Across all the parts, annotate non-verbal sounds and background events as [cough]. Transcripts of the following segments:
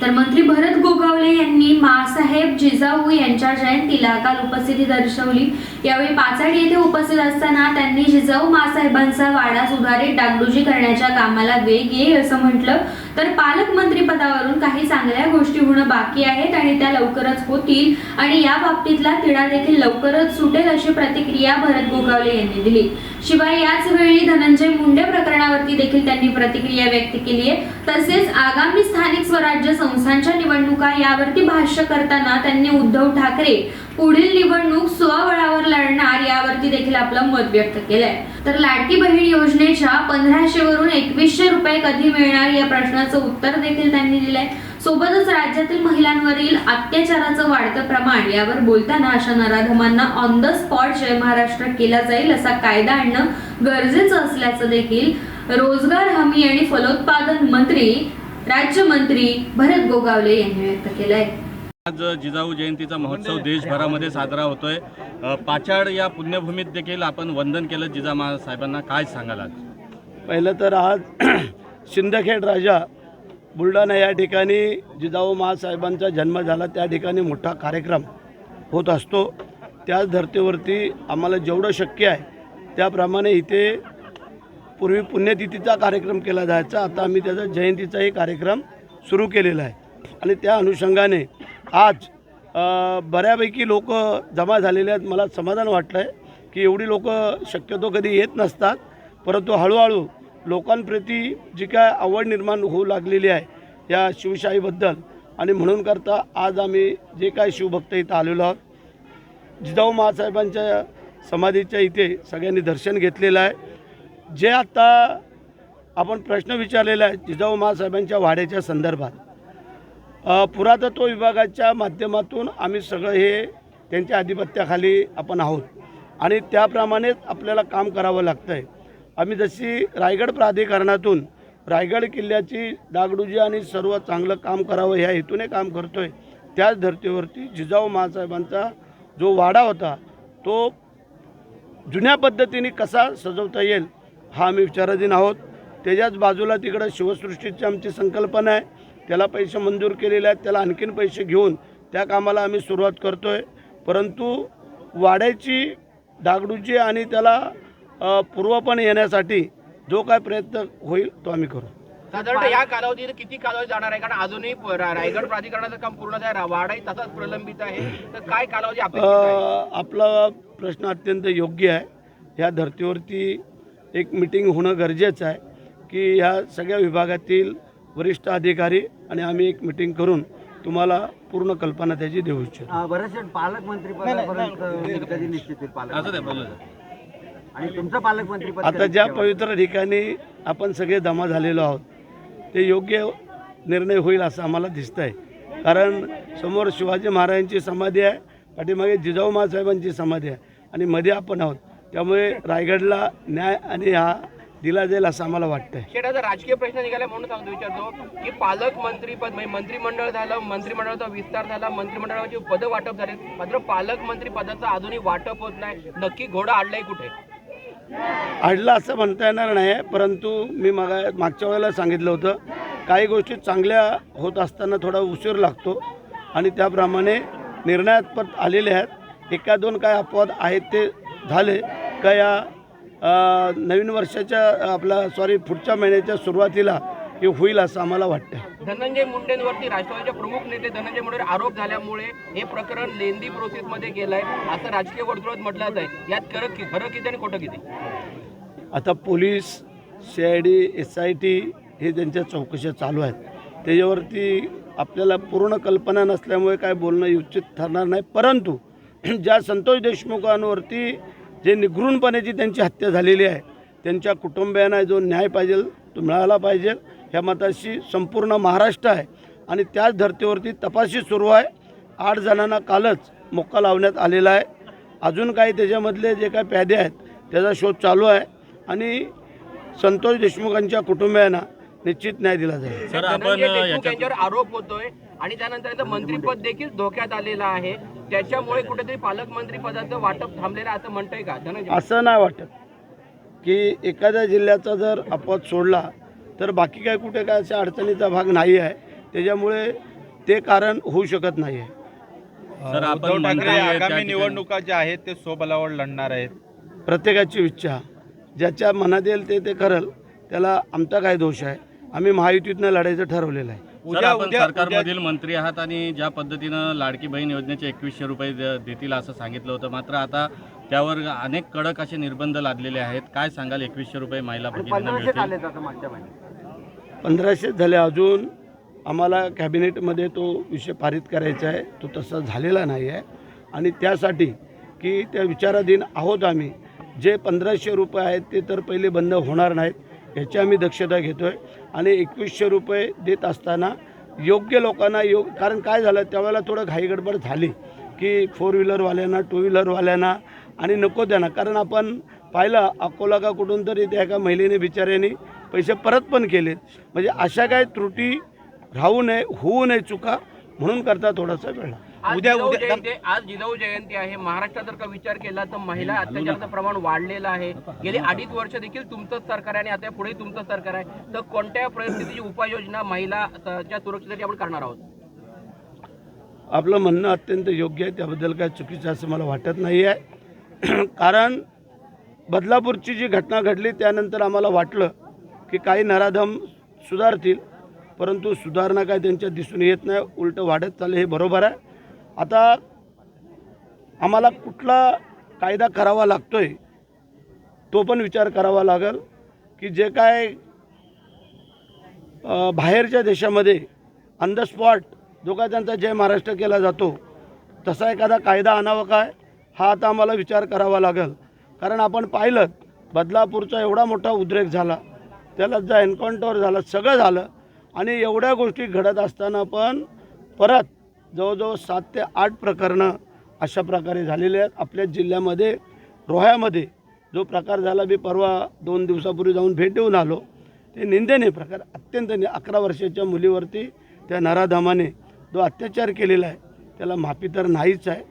तर मंत्री भरत गोगावले यांनी मासाहेब जिजाऊ यांच्या जयंतीला काल उपस्थिती दर्शवली. यावेळी पाचाडी येथे उपस्थित असताना त्यांनी जिजाऊ मासाहेबांचा वाडा सुधारित डागडुजी करण्याच्या कामाला वेग येईल असं म्हटलं. तर पालकमंत्री पदावरून काही चांगल्या गोष्टी होणं बाकी आहेत आणि त्या लवकरच होतील आणि या बाबतीतला तिढा देखील लवकरच सुटेल अशी प्रतिक्रिया भरत गोगावले यांनी दिली. शिवाय याच वेळी धनंजय मुंडे प्रकरणावरती देखील त्यांनी प्रतिक्रिया व्यक्त केली आहे. तसेच आगामी स्थानिक स्वराज्य संस्थांच्या निवडणुका यावरती भाष्य करताना त्यांनी उद्धव ठाकरे पुढील निवडणूक स्वबळावर लढणार यावरती देखील आपलं मत व्यक्त केलंय. तर लाडकी बहीण योजनेच्या पंधराशे वरून एकवीसशे रुपये कधी मिळणार या प्रश्नाचं उत्तर देखील त्यांनी दिलंय. सोबतच राज्यातील महिलांवरील अत्याचाराचं वाढतं प्रमाण यावर बोलताना अशा नराधमांना ऑन द स्पॉट जय महाराष्ट्र केला जाईल असा कायदा आणणं गरजेचं असल्याचं देखील रोजगार हमी आणि फलोत्पादन मंत्री राज्यमंत्री भरत गोगावले यांनी व्यक्त केलंय. आज जिजाऊ जयंतीचा महोत्सव देशभरामध्ये साजरा होतोय. पाचाड या पुण्यभूमीत देखील आपण वंदन केलं. जिजामा साहेबांना काय सांगाल आज? पहिलं तर आज [clears throat] शिंदखेड राजा बुलढाणा या ठिकाणी जिजाऊ महासाहेबांचा जन्म झाला. त्या ठिकाणी मोठा कार्यक्रम होत असतो. त्याच धर्तीवरती आम्हाला जेवढं शक्य आहे त्याप्रमाणे इथे पूर्वी पुण्यतिथीचा कार्यक्रम केला जायचा. आता आम्ही त्याचा जयंतीचाही कार्यक्रम सुरू केलेला आहे. आणि त्या अनुषंगाने आज बऱ्यापैकी लोक जमा झालेले आहेत. मला समाधान वाटलं आहे की एवढी लोक शक्यतो कधी येत नसतात. परंतु हळूहळू लोकांप्रती जी काय आवड निर्माण होऊ लागलेली आहे या शिवशाहीबद्दल आणि म्हणून करता आज आम्ही जे काय शिवभक्त इथं आलेलो आहोत जिजाऊ महासाहेबांच्या समाधीच्या इथे सगळ्यांनी दर्शन घेतलेलं आहे. जे आता आपण प्रश्न विचारलेला आहे जिजाऊ महासाहेबांच्या वाड्याच्या संदर्भात पुरातत्व विभागाच्या माध्यमातून आम्ही सगळं हे त्यांच्या आधिपत्याखाली आपण आहोत. आणि त्याप्रमाणेच आपल्याला काम करावं लागतं आहे आम्ही जशी रायगड प्राधिकरणातून रायगड किल्ल्याची डागडुजी आणि सर्व चांगलं काम करावं ह्या हेतूने काम करतो आहे त्याच धर्तीवरती जिजाऊ महासाहेबांचा जो वाडा होता तो जुन्या पद्धतीने कसा सजवता येईल हा आम्ही विचाराधीन आहोत. त्याच्याच बाजूला तिकडं शिवसृष्टीची आमची संकल्पना आहे. त्याला पैसे मंजूर केलेले आहेत. त्याला आणखीन पैसे घेऊन त्या कामाला आम्ही सुरुवात करतो आहे परंतु वाड्याची डागडुजी आणि त्याला पूर्वपण येण्यासाठी जो काय प्रयत्न होईल तो आम्ही करू. साधारण या कालावधीत किती कालावधी जाणार आहे? कारण अजूनही रायगड प्राधिकरणाचं काम पूर्ण झालं. वाडाही तसाच प्रलंबित आहे. तर काय कालावधी आपला प्रश्न अत्यंत योग्य आहे. ह्या धर्तीवरती एक मिटिंग होणं गरजेचं आहे की ह्या सगळ्या विभागातील वरिष्ठ अधिकारी आणि आम्ही एक मिटिंग करून तुम्हाला पूर्ण कल्पना त्याची देऊ इच्छितो. बरेचसे पालकमंत्री कधी निश्चित होईल पालक आणि तुमचं पालकमंत्री पद आता ज्या? पवित्र ठिकाणी आपण सगळे जमा झालेलो आहोत ते योग्य निर्णय होईल असं आम्हाला दिसतं आहे कारण समोर शिवाजी महाराजांची समाधी आहे पाठीमागे जिजाऊ महासाहेबांची समाधी आहे आणि मध्ये आपण आहोत. त्यामुळे रायगडला न्याय आणि हा दिला जाईल असं आम्हाला वाटतं आहे शेटाचा राजकीय प्रश्न निघाला म्हणून सांगतो विचारतो की पालकमंत्री पद म्हणजे मंत्रिमंडळ झालं मंत्रिमंडळाचा विस्तार झाला मंत्रिमंडळाची पदं वाटप झाले मात्र पालकमंत्री पदाचं अजूनही वाटप होत नाही. नक्की घोडा आडलाय कुठे? अडला असं म्हणता येणार नाही परंतु मी मागा मागच्या वेळेला सांगितलं होतं काही गोष्टी चांगल्या होत असताना थोडा उशीर लागतो आणि त्याप्रमाणे निर्णयात पण आलेले आहेत. एका दोन काय अपवाद आहेत ते झाले का या नवीन वर्षाच्या आपला सॉरी पुढच्या महिन्याच्या सुरुवातीला हे होईल असं आम्हाला वाटतं धनंजय मुंडेंवरती राष्ट्रवादीचे प्रमुख नेते धनंजय मुंडे आरोप झाल्यामुळे हे प्रकरण लेंदी प्रोसेसमध्ये गेलंय असं राजकीय वर्तुळात म्हटलं जात आहे. यात खरं कि- खरं किती आणि खोटं किती? आता police C I D S I T हे त्यांच्या चौकशा चालू आहेत त्याच्यावरती आपल्याला पूर्ण कल्पना नसल्यामुळे काय बोलणं उचित ठरणार नाही. परंतु ज्या संतोष देशमुखांवरती जे निगृणपणाची त्यांची हत्या झालेली आहे त्यांच्या कुटुंबियांना जो न्याय पाहिजे तो मिळाला पाहिजे. ह्या मताशी संपूर्ण महाराष्ट्र आहे आणि त्याच धर्तीवरती तपासणी सुरू आहे. आठ जणांना कालच मोक्का लावण्यात आलेला आहे. अजून काही त्याच्यामधले जे काही प्यादे आहेत त्याचा शोध चालू आहे आणि संतोष देशमुखांच्या कुटुंबियांना निश्चित न्याय दिला जाईल. सर आपण आरोप होतोय. आणि त्यानंतर आता मंत्रीपद देखील धोक्यात आलेलं आहे. त्याच्यामुळे कुठेतरी पालकमंत्री पदाचं वाटप थांबलेलं आहे असं म्हणतंय का? धनंजय? असं नाही वाटत. की एखाद्या जिल्ह्याचा जर अपवाद सोडला तर बाकी काय कुठे काय अशा अडचणीचा भाग नाही आहे. त्याच्यामुळे ते कारण होऊ शकत नाही आहे. सर आपण ठाकरे आगामी निवडणुका ज्या आहेत ते स्वबलावर लढणार आहेत. प्रत्येकाची इच्छा. ज्याच्या मनात येईल ते ते करल. त्याला आमचा काय दोष आहे? आम्ही महायुतीतनं लढायचं ठरवलेलं आहे. सर उद्या आपण उद्या सरकारमधील मंत्री आहात आणि ज्या पद्धतीनं लाडकी बहीण योजनेचे एकवीसशे रुपये द- देतील असं सांगितलं होतं मात्र आता त्यावर अनेक कडक असे निर्बंध लादलेले आहेत. काय सांगाल एकवीसशे रुपये महिला भगिनींना पंधराशे मिळतील? आले आता मागच्या महिन्यात. पंधराशे झाले अजून. आम्हाला कॅबिनेटमध्ये तो विषय पारित करायचा आहे. तो तसा झालेला नाही आहे. आणि त्यासाठी की त्या विचाराधीन आहोत आम्ही. जे पंधराशे रुपये आहेत ते तर पहिले बंद होणार नाहीत याची आम्ही दक्षता घेतो आहे आणि एकवीसशे रुपये देत असताना योग्य लोकांना योग कारण काय झालं त्यावेळेला थोडं घाईगडबड झाली की फोर व्हीलरवाल्यांना टू व्हीलरवाल्यांना आणि नको त्यांना. कारण आपण पाहिलं अकोला का कुठून तरी त्या एका महिलेने बिचाऱ्याने पैसे परत पण केले म्हणजे अशा काय त्रुटी राहू नये होऊ नये चुका म्हणून करता थोडासा वेळ उद्या- उद्या- जयंती आज जिजाऊ जयंती आहे. महाराष्ट्रात जर का विचार केला तर महिला अत्याचाराचं प्रमाण वाढलेलं आहे. गेली अडीच वर्ष देखील तुमचंच सरकार आहे आणि आता पुढे तुमचं सरकार आहे. तर कोणत्या परिस्थितीची उपाययोजना महिलाच्या सुरक्षेसाठी आपण करणार आहोत? आपलं म्हणणं अत्यंत योग्य आहे. त्याबद्दल काय चुकीचं असं मला वाटत नाही आहे. [clears throat] कारण बदलापूरची जी घटना घडली त्यानंतर आम्हाला वाटलं की काही नराधम सुधारतील. परंतु सुधारणा काय त्यांच्यात दिसून येत नाही उलटं वाढत चाललं हे बरोबर आहे. आता आम्हाला कुठला कायदा करावा लागतो आहे तो पण विचार करावा लागेल की जे काय बाहेरच्या देशामध्ये ऑन द स्पॉट जो काय त्यांचा जय महाराष्ट्र केला जातो तसा एखादा कायदा आणावा काय हा आता आम्हाला विचार करावा लागेल. कारण आपण पाहिलं बदलापूरचा एवढा मोठा उद्रेक झाला त्याला जा एन्काउंटर झाला सगळं झालं आणि एवढ्या गोष्टी घडत असताना पण परत जवळजवळ सात ते आठ प्रकरणं अशा प्रकारे झालेले आहेत. आपल्या जिल्ह्यामध्ये रोह्यामध्ये जो प्रकार झाला मी परवा दोन दिवसापूर्वी जाऊन भेट देऊन आलो. ते निंदनीय प्रकार अत्यंत नि अकरा वर्षाच्या मुलीवरती त्या नराधमाने जो अत्याचार केलेला आहे त्याला माफी तर नाहीच आहे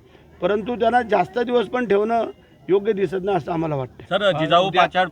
परंतु त्यांना जास्त दिवस पण ठेवणं योग्य दिसत नाही असं आम्हाला वाटतं सर जिजाऊ पाचाड